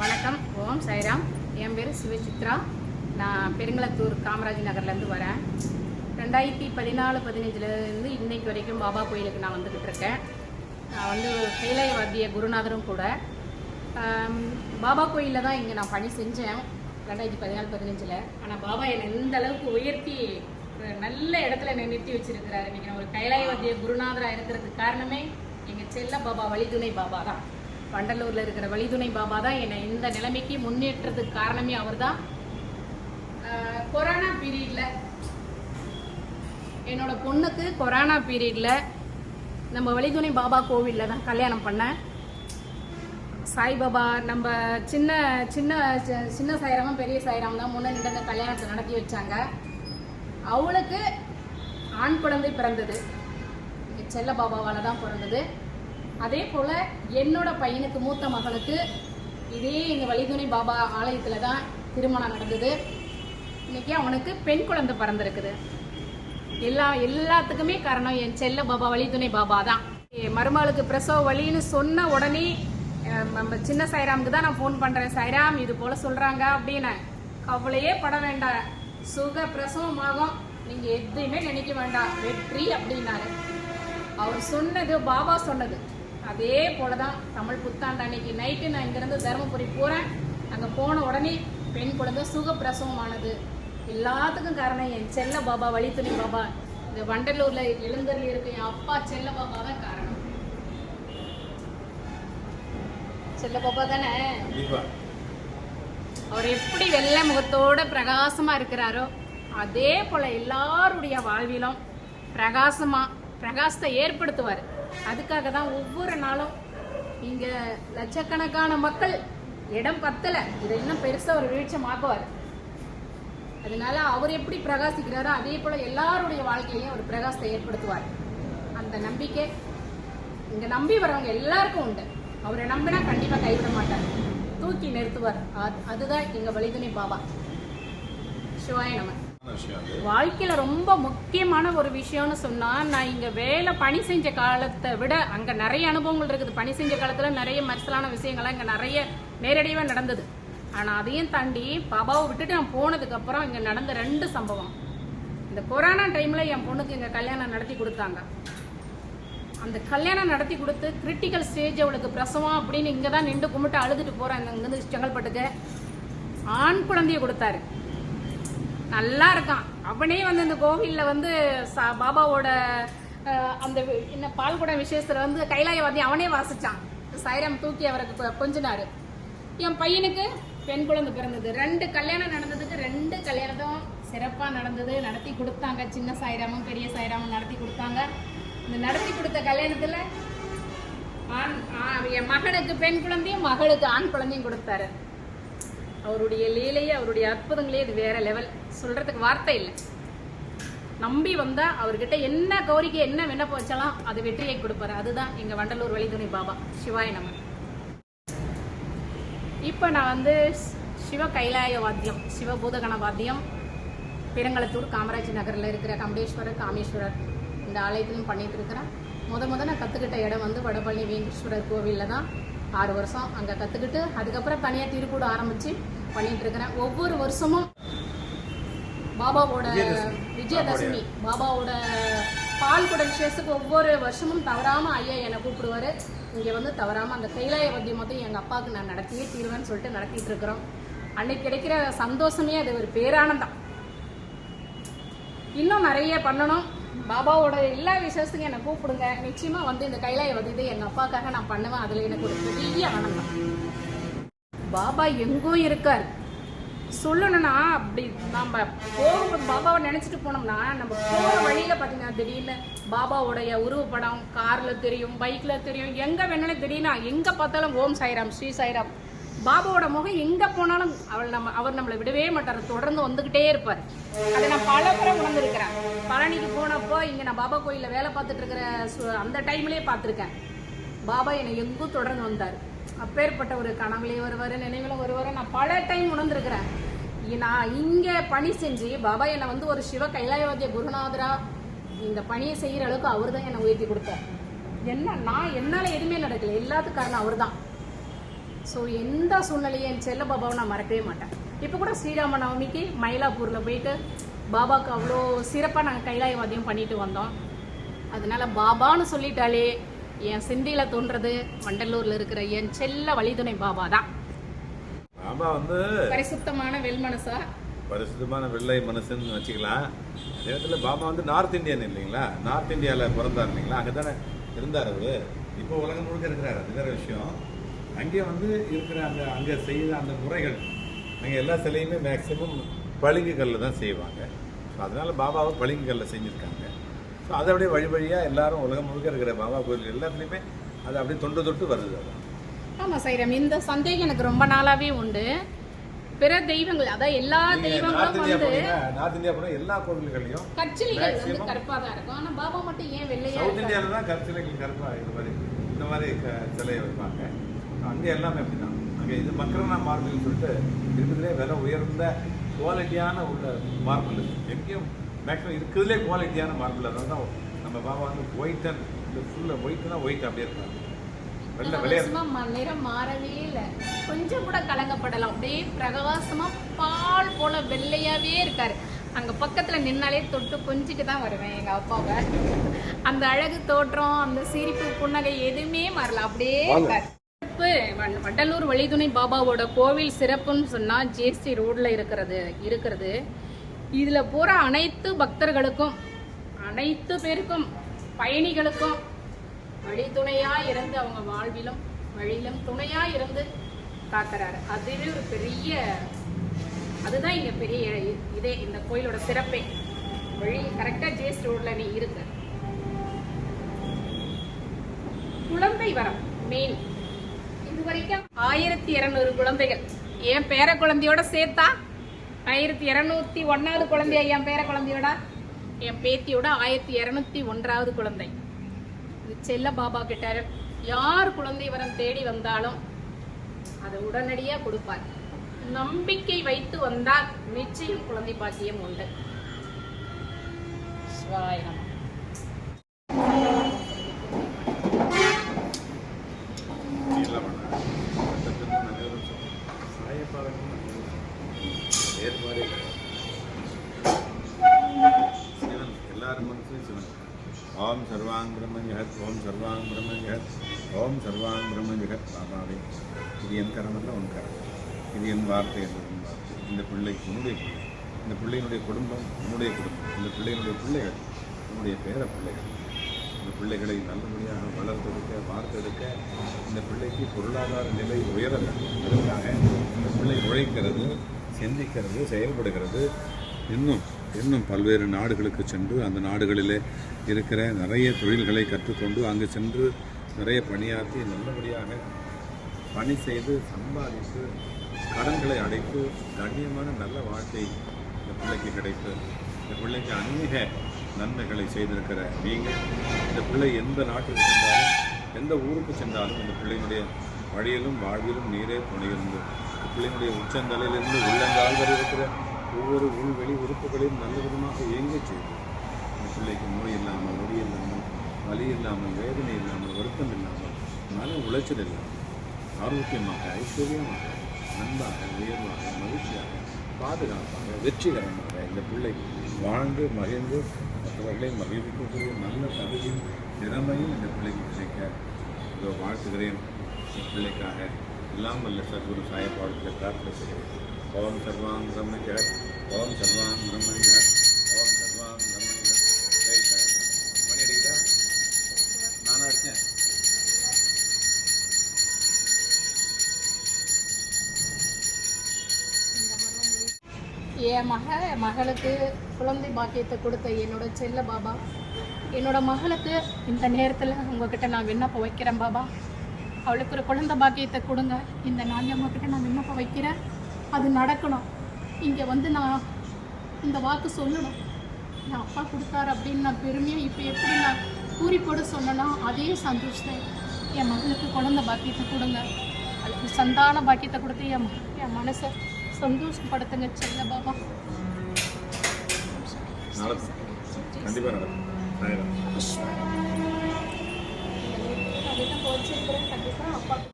வணக்கம். ஓம் சாய்ராம். என் பேர் சிவசித்ரா. நான் பெருங்களத்தூர் காமராஜ் நகர்லேருந்து வரேன். ரெண்டாயிரத்தி பதினாலு பதினஞ்சுலேருந்து இன்னைக்கு வரைக்கும் பாபா கோயிலுக்கு நான் வந்துக்கிட்டு இருக்கேன். நான் வந்து கைலாய வாத்திய குருநாதரும் கூட. பாபா கோயிலில் தான் இங்கே நான் பணி செஞ்சேன் ரெண்டாயிரத்தி பதினாலு பதினஞ்சில். ஆனால் பாபா என்னை எந்த அளவுக்கு உயர்த்தி ஒரு நல்ல இடத்துல என்னை நிறுத்தி வச்சிருக்கிறாரு. இன்னைக்கு நான் ஒரு கைலாய வாத்திய குருநாதராக இருக்கிறதுக்கு காரணமே எங்கள் செல்ல பாபா வழிதுணை பாபா தான். வண்டலூரில் இருக்கிற வழிதுணை பாபா தான் என்னை இந்த நிலைமைக்கு முன்னேற்றத்துக்கு காரணமே அவர் தான் கொரோனா பீரியடில் என்னோட பொண்ணுக்கு கொரோனா பீரியடில் நம்ம வழிதுணை பாபா கோவிலில் தான் கல்யாணம் பண்ணேன். சாய்பாபா நம்ம சின்ன சின்ன சி- சின்ன சாயிராமும் பெரிய சாயிராம் தான் முன்னே நின்று கல்யாணத்தை நடத்தி வச்சாங்க. அவளுக்கு ஆண் குழந்தை பிறந்தது. செல்ல பாபாவால் தான் பிறந்தது. அதே போல் என்னோட பையனுக்கு மூத்த மகனுக்கு இதே எங்கள் வழிதுணை பாபா ஆலயத்தில் தான் திருமணம் நடந்தது. இன்றைக்கி அவனுக்கு பெண் குழந்தை பிறந்திருக்குது. எல்லா எல்லாத்துக்குமே காரணம் என் செல்ல பாபா வழிதுணை பாபா தான். மருமகளுக்கு பிரசவ வலின்னு சொன்ன உடனே நம்ம சின்ன சைராமுக்கு தான் நான் ஃபோன் பண்ணுறேன் சைராம் இது போல் சொல்கிறாங்க அப்படின்னு. கவலையே பட வேண்டாம். சுக பிரசவமாகும் நீங்கள் எதுவுமே நினைக்க வேண்டாம். வெற்றி அப்படின்னாரு. அவர் சொன்னது பாபா சொன்னது. அதே போல தான் தமிழ் புத்தாண்டு அன்னைக்கு நைட்டு நான் இங்கேருந்து தருமபுரி போகிறேன் அங்கே போன உடனே பெண் குழந்தை சுக பிரசவமானது எல்லாத்துக்கும் காரணம் என் செல்ல பாபா வழித்துணை பாபா. இந்த வண்டலூர்ல எழுந்தரில் இருக்க என் அப்பா செல்ல பாபா தான் காரணம். செல்ல பாபா தானே? அவர் எப்படி வெள்ளை முகத்தோட பிரகாசமா இருக்கிறாரோ அதே போல எல்லாருடைய வாழ்விலும் பிரகாசமா பிரகாசத்தை ஏற்படுத்துவார். அதுக்காக தான் ஒவ்வொரு நாளும் இங்க லட்சக்கணக்கான மக்கள் இடம் பத்தல. இதை இன்னும் பெருசா ஒரு வீழ்ச்சமாக்குவார் அதனால அவர் எப்படி பிரகாசிக்கிறாரோ அதே போல எல்லாருடைய வாழ்க்கையிலையும் ஒரு பிரகாசத்தை ஏற்படுத்துவார். அந்த நம்பிக்கை இங்க நம்பி வரவங்க எல்லாருக்கும் உண்டு. அவரை நம்பினா கண்டிப்பா கைவிட மாட்டார். தூக்கி நிறுத்துவார். அது- அதுதான் எங்க வழிதுணை பாபா. சிவாய நமன் வாழ்க்கையில ரொம்ப முக்கியமான ஒரு விஷயம்னு சொன்னா நான் இங்க வேலை பணி செஞ்ச காலத்தை விட அங்க நிறைய அனுபவங்கள் இருக்குது. பணி செஞ்ச காலத்துல நிறைய மரிசலான விஷயங்கள்லாம் இங்க நிறைய நேரடியாக நடந்தது. ஆனா அதையும் தாண்டி பாபாவை விட்டுட்டு நான் போனதுக்கு அப்புறம் இங்க நடந்த ரெண்டு சம்பவம். இந்த கொரோனா டைம்ல என் பொண்ணுக்கு இங்க கல்யாணம் நடத்தி கொடுத்தாங்க. அந்த கல்யாணம் நடத்தி கொடுத்து கிரிட்டிக்கல் ஸ்டேஜ் அவளுக்கு பிரசவம் அப்படின்னு இங்கே தான் நின்று கும்பிட்டு அழுதுட்டு போகிறேன் இங்கேருந்து செங்கல்பட்டுக்கு. ஆண் குழந்தைய கொடுத்தாரு. நல்லா இருக்கான் அவனே வந்து இந்த கோவிலில் வந்து சா பாபாவோட அந்த என்ன பால்குடம் விசேஷத்தில் வந்து கைலாயவாந்தி அவனே வாசித்தான் சாய்ராம் தூக்கி அவருக்கு கொஞ்சினார். என் பையனுக்கு பெண் குழந்தை பிறந்தது. ரெண்டு கல்யாணம் நடந்ததுக்கு ரெண்டு கல்யாணத்தும் சிறப்பாக நடந்தது. நடத்தி கொடுத்தாங்க. சின்ன சாய்ராமும் பெரிய சாய்ராமும் நடத்தி கொடுத்தாங்க. இந்த நடத்தி கொடுத்த கல்யாணத்தில் ஆண் என் மகனுக்கு பெண் குழந்தையும் மகளுக்கு ஆண் குழந்தையும் கொடுத்தாரு. அவருடைய லீலையே அவருடைய அற்புதங்களே இது வேற லெவல் சொல்றதுக்கு வார்த்தை இல்லை. நம்பி வந்தா அவர்கிட்ட என்ன கோரிக்கை என்ன விண்ணப்பம் வச்சாலும் அது வெற்றியை கொடுப்பாரு. அதுதான் எங்க வண்டலூர் வழிதுணை பாபா. சிவாய நம்ம இப்போ நான் வந்து சிவ கைலாய வாத்தியம் சிவ பூதகண வாத்தியம் பெருங்களத்தூர் காமராஜ் நகரில் இருக்கிற கம்பேஸ்வரர் காமேஸ்வரர் இந்த ஆலயத்திலையும் பண்ணிட்டு இருக்கிறேன். முத முத நான் கற்றுக்கிட்ட இடம் வந்து வடபழனி வேங்கேஸ்வரர் கோவிலில் தான். ஆறு வருஷம் அங்கே கற்றுக்கிட்டு அதுக்கப்புறம் தனியாக திருக்கூட ஆரம்பித்து பண்ணிட்டு இருக்கிறேன் ஒவ்வொரு வருஷமும் பாபாவோட விஜயதசமி. பாபாவோட பால் குட விசேஷத்துக்கு ஒவ்வொரு வருஷமும் தவறாம ஐயா என்னை கூப்பிடுவாரு. இங்க வந்து தவறாம அந்த கைலாய வத்தியம் மொத்தம் எங்க அப்பாவுக்கு நான் நடத்தியே தீர்வேன்னு சொல்லிட்டு நடத்திட்டு இருக்கிறோம். அன்னைக்கு கிடைக்கிற சந்தோஷமே அது ஒரு பேரானந்தம். இன்னும் நிறைய பண்ணணும். பாபாவோட எல்லா விசேஷத்துக்கும் என்னை கூப்பிடுங்க. நிச்சயமா வந்து இந்த கைலாய வதியத்தை எங்க அப்பாக்காக நான் பண்ணுவேன். அதுல எனக்கு ஒரு பெரிய ஆனந்தம். பாபா எங்கும் இருக்கார். சொல்லணும்னா அப்படி நம்ம போகும்போது பாபாவை நினைச்சிட்டு போனோம்னா நம்ம போகிற வழியில பார்த்தீங்கன்னா திடீர்னு பாபாவுடைய உருவப்படம் கார்ல தெரியும் பைக்ல தெரியும் எங்க வேணாலும் திடீர்னா எங்க பார்த்தாலும் ஓம் சாய்ராம் ஸ்ரீ சாய்ராம். பாபாவோட முகம் எங்க போனாலும் அவள் நம்ம அவர் நம்மளை விடவே மாட்டார். தொடர்ந்து வந்துகிட்டே இருப்பார். அதை நான் பல முறை உணர்ந்துருக்கிறேன். பழனிக்கு போனப்போ இங்க நான் பாபா கோயிலில் வேலை பார்த்துட்டு இருக்கிற சு- அந்த டைம்லயே பார்த்துருக்கேன். பாபா என்னை எங்கும் தொடர்ந்து வந்தார். அப்பேற்பட்ட ஒரு கனவுலேயே வருவார் நினைவில் வருவார். நான் பல டைம் உணர்ந்துருக்கிறேன். நான் இங்கே பணி செஞ்சு பாபா என்னை வந்து ஒரு சிவ கைலாயவாதிய குருநாதரா இந்த பணியை செய்கிற அளவுக்கு அவர் தான் என்னை உயர்த்தி கொடுத்தார். என்ன நான் என்னால் எதுவுமே நடக்கல. எல்லாத்துக்கும் காரணம் அவர் தான் ஸோ எந்த சூழ்நிலையும் என் செல்ல பாபாவை நான் மறக்கவே மாட்டேன். இப்போ கூட ஸ்ரீராம நவமிக்கு மயிலாப்பூரில் போயிட்டு பாபாவுக்கு அவ்வளோ சிறப்பாக நாங்கள் கைலாயவாதியம் பண்ணிட்டு வந்தோம். அதனால பாபான்னு சொல்லிட்டாலே என் சிந்தையில் தோன்றது வண்டலூரில் இருக்கிற என் செல்ல வழிதுணை பாபா தான். பாபா வந்து பரிசுத்தமான வெல்மனசா பரிசுத்தமான வெள்ளை மனுஷன் வச்சுக்கலாம். அதே இடத்துல பாபா வந்து நார்த் இந்தியன் இல்லைங்களா? நார்த் இந்தியாவில் பிறந்தார் இல்லைங்களா? அங்கே தானே இருந்தார் அவரு. இப்போ உலகம் முழுக்க இருக்கிறார். அது வேற விஷயம். அங்கே வந்து இருக்கிற அந்த அங்கே செய்கிற அந்த முறைகள் அங்கே எல்லா சிலையுமே மேக்சிமம் பளிங்கு கல்லில் தான் செய்வாங்க. ஸோ அதனால பாபாவை பளிங்கு கல்லில் செஞ்சுருக்காங்க. ஸோ அதை அப்படியே வழி வழியாக எல்லாரும் உலகம் முழுக்க இருக்கிற பாபா கோயில் எல்லாத்துலேயுமே அது அப்படியே தொண்டு தொட்டு வருது அது. ஆமாம் சைரம். இந்த சந்தேகம் எனக்கு ரொம்ப நாளாவே உண்டு. பிற தெய்வங்கள் அதான் எல்லா தெய்வங்களும் இந்தியா வந்து நார்த் இந்தியா போனால் எல்லா கோவில்கள்லையும் கச்சிலிகள் வந்து. கருப்பாக தான் இருக்கும். ஆனால் பாபா மட்டும் ஏன் வெள்ளையா சவுத்? இந்தியாவில் தான் கற்சிலைகள் கருப்பா இந்த மாதிரி இந்த மாதிரி சிலையை வைப்பாங்க. அங்கே எல்லாமே அப்படிதான். அங்கே இது மக்கரனா மார்பிள்னு சொல்லிட்டு இருக்கிறதுலே விலை உயர்ந்த குவாலிட்டியான உள்ள மார்பிள் எங்கேயும் மேக்ஸிமம் இருக்கிறதுலே குவாலிட்டியான மார்பிள் அதனால தான் நம்ம பாபா வந்து ஒயிட் அண்ட் இந்த ஃபுல்லாக ஒயிட்னா ஒயிட் அப்படியே இருப்பாங்க. வெள்ளை விளையாடு பிரகாசமா ம- நிறம் மாறவே இல்லை. கொஞ்சம் கூட கலங்கப்படலாம். அப்படியே பிரகாசமா பால் போல வெள்ளையாவே இருக்காரு. அங்க பக்கத்துல நின்னாலே தொட்டு கொஞ்சிட்டு தான் வருவேன் எங்க அப்பாவை. அந்த அழகு தோற்றம் அந்த சிரிப்பு புன்னகை எதுவுமே மாறல. அப்படியே இருக்காரு. சிறப்பு. வ- வண்டலூர் வழிதுணை பாபாவோட கோவில் சிறப்புன்னு சொன்னால் ஜிஎஸ்டி ரோடில் இருக்கிறது இருக்கிறது இதில் போகிற அனைத்து பக்தர்களுக்கும் அனைத்து பேருக்கும் பயணிகளுக்கும் வழித்துணையாக இருந்து அவங்க வாழ்விலும் வழியிலும் துணையாக இருந்து காக்கிறாரு. அதுவே ஒரு பெரிய அதுதான் இங்கே பெரிய இதே இந்த கோயிலோட சிறப்பே. வழி கரெக்டாக ஜேஸ் ரோடில் நீ இருக்க. குழந்தை வரம் மெயின் வரைக்கும் ஆயிரத்தி இருநூறு குழந்தைகள். என் பேர குழந்தையோட சேர்த்தா ஆயிரத்தி இருநூத்தி ஒன்னாவது குழந்தையா என் பேர குழந்தையோட? என் பேத்தியோட ஆயிரத்தி இருநூத்தி ஒன்றாவது குழந்தை. இது செல்ல பாபா கிட்ட யார் குழந்தை வரம் தேடி வந்தாலும் அதை உடனடியாக கொடுப்பார். நம்பிக்கை வைத்து வந்தால் நிச்சயம் குழந்தை பாக்கியம் உண்டு. சிவாய ஏற்பாடு சிவன். எல்லாரும் மனசுலையும் ஓம் சர்வாங் பிரம்ம ஓம் சர்வாங் பிரம்ம ஓம் சர்வாங் ஜெகத் பாபாவே இது என் கரம் அல்ல உன் கரம் இது என் வார்த்தை என்று உன் வார்த்தை இந்த பிள்ளை உன்னுடைய பிள்ளை இந்த பிள்ளையினுடைய குடும்பம் உன்னுடைய குடும்பம் இந்த பிள்ளையினுடைய பிள்ளைகள் உன்னுடைய பேர பிள்ளைகள் இந்த பிள்ளைகளை நல்லபடியாக வளர்த்தெடுக்க வார்த்தெடுக்க இந்த பிள்ளைக்கு பொருளாதார நிலை உயரலை. அதற்காக இந்த பிள்ளை உழைக்கிறது சிந்திக்கிறது செயல்படுகிறது. இன்னும் இன்னும் பல்வேறு நாடுகளுக்கு சென்று அந்த நாடுகளிலே இருக்கிற நிறைய தொழில்களை கற்றுக்கொண்டு அங்கு சென்று நிறைய பணியாற்றி நல்லபடியாக பணி செய்து சம்பாதித்து கடன்களை அடைத்து கண்ணியமான நல்ல வாழ்க்கை இந்த பிள்ளைக்கு கிடைத்து. இந்த பிள்ளைக்கு அநேக நன்மைகளை செய்திருக்கிற நீங்கள் இந்த பிள்ளை எந்த நாட்டுக்கு சென்றாலும் எந்த ஊருக்கு சென்றாலும் இந்த பிள்ளையினுடைய வழியிலும் வாழ்விலும் நீரே துணையிருந்து. பிள்ளையினுடைய உச்சந்தலையிலிருந்து உள்ளங்கால் வரை இருக்கிற ஒவ்வொரு உள்வெளி உறுப்புகளையும் நல்ல விதமாக இயங்கச் செய்து. இந்த பிள்ளைக்கு நோய் இல்லாமல் நொடி இல்லாமல் வலி இல்லாமல் வேதனை இல்லாமல் வருத்தம் இல்லாமல் மன உளைச்சல் இல்லாமல் ஆரோக்கியமாக ஐஸ்வர்யமாக அன்பாக உயர்வாக மகிழ்ச்சியாக பாதுகாப்பாக வெற்றிகரமாக இந்த பிள்ளை வாழ்ந்து மகிழ்ந்து மற்றவர்களை மகிழ்விக்கக்கூடிய நல்ல தகுதியும் திறமையும் இந்த பிள்ளைக்கு கிடைக்க இதோ வாழ்த்துகிறேன். இந்த பிள்ளைக்காக எல்லாம் வல்ல சத்குரு சாயப்பாடுகளை பிரார்த்தனை செய்கிறேன் ஓம் சர்வாங் பிரம்ம ஓம் சர்வாங் பிரம்ம என் மக மகளுக்கு குழந்தை பாக்கியத்தை கொடுத்த என்னோட செல்ல பாபா. என்னோட மகளுக்கு இந்த நேரத்தில் உங்ககிட்ட நான் விண்ணப்பம் வைக்கிறேன் பாபா. அவளுக்கு ஒரு குழந்தை பாக்கியத்தை கொடுங்க. இந்த நாள் உங்ககிட்ட நான் விண்ணப்பம் வைக்கிறேன். அது நடக்கணும். இங்கே வந்து நான் இந்த வாக்கு சொல்லணும். என் அப்பா கொடுத்தாரு அப்படின்னு நான் பெருமையாக இப்போ எப்படி நான் கூறிப்போடு சொன்னேன்னா அதே சந்தோஷத்தை என் மகளுக்கு குழந்தை பாக்கியத்தை கொடுங்க. அவளுக்கு சந்தான பாக்கியத்தை கொடுத்து என் ம- என் மனசை சந்தோஷப்படுத்துங்க செல்ல பாபா நடக்கும்